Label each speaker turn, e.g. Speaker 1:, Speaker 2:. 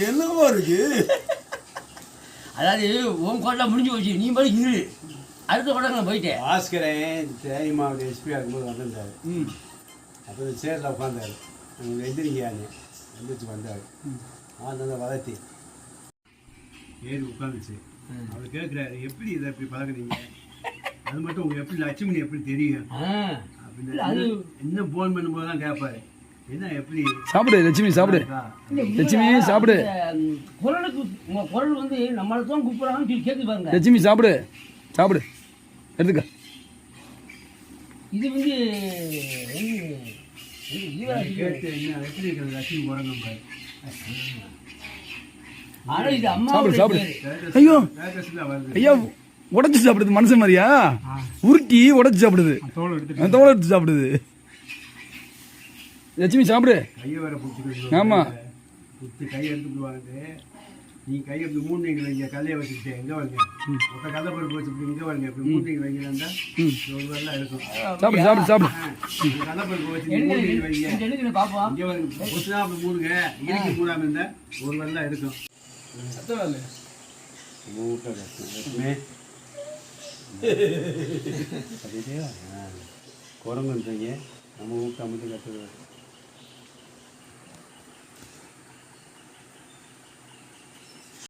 Speaker 1: என்னவா இருக்கு?
Speaker 2: அதாவது உன் கோட்டை முடிஞ்சு போச்சு நீ போய் இரு. அடுத்த கோட்டை போயிட்டேன்.
Speaker 1: பாஸ்கரன் தேனி மாவட்ட எஸ்பியாக இருக்கும்போது வந்திருந்தாரு.
Speaker 2: ம்.
Speaker 1: அப்போ சேரில் உட்காந்தாரு அங்கே எந்திரிக்கான்னு எந்திரிச்சு வந்தார். அந்த வளர்த்தி. ஏறி உட்காந்துச்சு? அவர் கேட்குறாரு எப்படி இதை எப்படி பழகுறீங்க அது மட்டும் உங்களுக்கு எப்படி லட்சுமணி எப்படி தெரியும்? அப்படின்னு. இன்னும் ஃபோன் பண்ணும்போது தான் கேட்பாரு என்ன
Speaker 3: சாப்பிடு லட்சுமி சாப்பிடு. லட்சுமி, சாப்பிடு.
Speaker 2: குரலுக்கு குரல் வந்து நம்மளை தான் கூப்பிடுறாங்கன்னு கேட்டு பாருங்க.
Speaker 3: லட்சுமி சாப்பிடு. சாப்பிடு. எடுத்துக்க.
Speaker 2: இது வந்து
Speaker 3: ஐயோ. ஐயா உடைச்சு சாப்பிடுது மனுஷன் மாதிரியா? உருட்டி உடைச்சு சாப்பிடுது.
Speaker 1: தோலை
Speaker 3: எடுத்து சாப்பிடுது. லட்சுமி சாப்பிடு.
Speaker 1: கையை வேற பிடிச்சிக்கிட்டு
Speaker 3: ஆமா.
Speaker 1: பிடிச்சி கை எடுத்துக்குவாங்க நீ கையை இப்படி மூணுங்க வைங்க கல்லையை வச்சுக்கிட்டு எங்க வருங்க ஒத்த கதை பருப்பு வச்சு இப்படி இங்க வருங்க இப்படி மூணுங்க வைங்கன்னா ஒரு வரலாம் இருக்கும்.
Speaker 3: சாப்பிடு சாப்பிடு சாப்பிடு.
Speaker 1: கதை பருப்பு வச்சு மூணுங்க வைங்க. இங்க வருங்க கொசுனா அப்படி மூணுங்க இருக்கு மூடாம இருந்தா ஒரு வரலாம் இருக்கும். குரங்குன்றீங்க நம்ம ஊட்ட மட்டும் கற்றுக்கிறது